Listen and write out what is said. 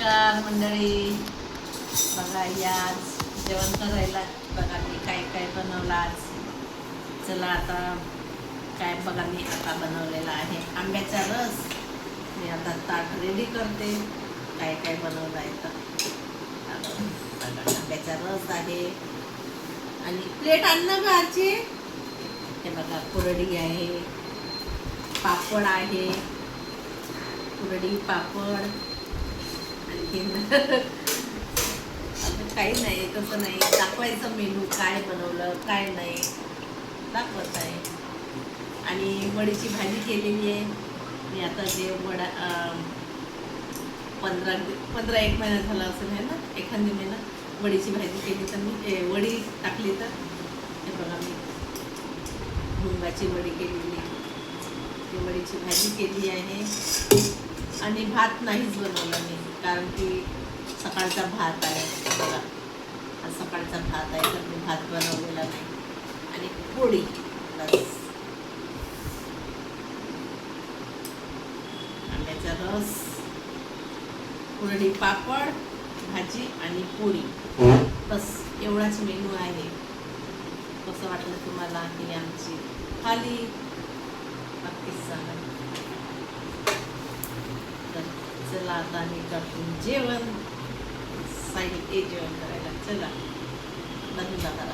नमस्कार मंडळी. बघा या आज जेवण करायला बघा मी काय काय बनवलं आज. चला आता काय बघा मी आता बनवलेला आहे. आंब्याचा रस. मी आता ताट रेडी करते. काय काय बनवलं आहे तर. बघा, आंब्याचा रस आहे. आणि प्लेट आणलं घरची. हे बघा कुरडी आहे. पापड आहे. कुरडी पापड. आणखीन अजून काही नाही तसं नाही. दाखवायचं मेनू काय बनवलं काय नाही. दाखवत आहे आणि वडीची भाजी केलेली आहे. मी आता जे वडा पंधरा पंधरा एक महिना झाला असेल आहे ना? एखादी महिना वडीची भाजी केली तर मी वडी टाकली तर. हे बघा मी. मुंगाची वडी केलेली. आहे ती वडीची भाजी केली आहे. आणि भात नाहीच बनवला मी. कारण की सकाळचा भात आहे. बघा. हा सकाळचा भात आहे तर मी भात बनवलेला नाही. आणि पोळी. बस. आंब्याचा रस कुरडी पापड भाजी आणि पोळी. बस. एवढाच मेनू आहे. कसं वाटलं तुम्हाला ही आमची थाली? नक्कीच सांगा तर चला आता मी करतो जेवण. साई ए जेवण करायला. चला बंद करा.